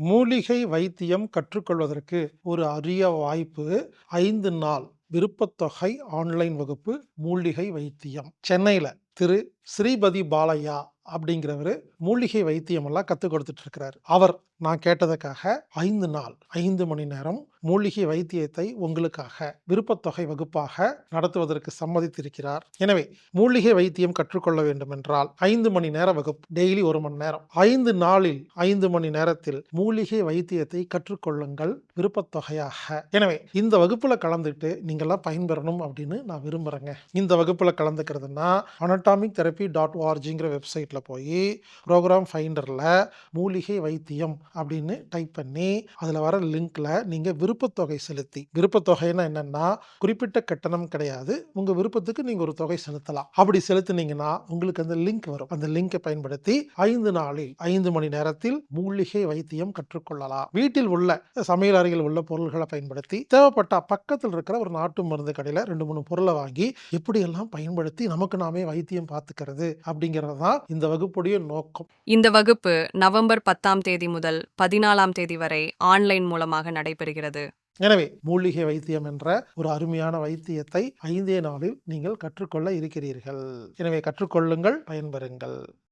மூலிகை வைத்தியம் கற்றுக்கொள்வதற்கு ஒரு அரிய வாய்ப்பு ஐந்து நாள் விருப்பத்தொகை ஆன்லைன் வகுப்பு மூலிகை வைத்தியம். சென்னையில் திரு ஸ்ரீபதி பாலையா அப்படிங்கிறவர் மூலிகை வைத்தியம் எல்லாம் கற்றுக் கொடுத்துட்டு இருக்கிறார். அவர் நான் கேட்டதுக்காக ஐந்து நாள் ஐந்து மணி நேரம் மூலிகை வைத்தியத்தை உங்களுக்காக விருப்பத்தொகை வகுப்பாக நடத்துவதற்கு சம்மதித்திருக்கிறார். எனவே மூலிகை வைத்தியம் கற்றுக்கொள்ள வேண்டும் என்றால் ஐந்து மணி நேர வகுப்பு டெய்லி ஒரு மணி நேரம். ஐந்து நாளில் ஐந்து மணி நேரத்தில் மூலிகை வைத்தியத்தை கற்றுக்கொள்ளுங்கள் விருப்பத்தொகையாக. எனவே இந்த வகுப்புல கலந்துட்டு நீங்களாம் பயன்பெறணும் அப்படின்னு நான் விரும்புகிறேங்க இந்த வகுப்புல கலந்துக்கிறதுனா அனட்டாமிக் தெரப்பி டாட் ஓஆர்ஜிங்கிற வெப்சைட்டில் போய் ப்ரோக்ராம் ஃபைண்டரில் மூலிகை வைத்தியம் அப்படின்னு டைப் பண்ணி அதில் வர லிங்க்ல நீங்கள் விருப்பத்தொகை செலுத்தி. விருப்பத்தொகைன்னா என்னன்னா குறிப்பிட்ட கட்டணம் கிடையாது. உங்கள் விருப்பத்துக்கு நீங்கள் ஒரு தொகை செலுத்தலாம். அப்படி செலுத்தினீங்கன்னா உங்களுக்கு அந்த லிங்க் வரும். அந்த லிங்கை பயன்படுத்தி ஐந்து நாளில் ஐந்து மணி நேரத்தில் மூலிகை வைத்தியம் கற்றுக்கொள்ளலாம். வீட்டில் உள்ள சமையல் அறையில் உள்ள பொருள்களை பயன்படுத்தி தேவைப்பட்ட பக்கத்தில் இருக்கிற ஒரு நாட்டு மருந்து கடையில் ரெண்டு மூணு பொருளை வாங்கி எப்படியெல்லாம் பயன்படுத்தி நமக்கு நாமே வைத்தியம் பார்த்துக்கிறது அப்படிங்கிறது தான் இந்த வகுப்புடைய நோக்கம். இந்த வகுப்பு நவம்பர் பத்தாம் தேதி முதல் பதினாலாம் தேதி வரை ஆன்லைன் மூலமாக நடைபெறுகிறது. எனவே மூலிகை வைத்தியம் என்ற ஒரு அருமையான வைத்தியத்தை ஐந்தே நாளில் நீங்கள் கற்றுக்கொள்ள இருக்கிறீர்கள். எனவே கற்றுக்கொள்ளுங்கள் பயன்பெறுங்கள்.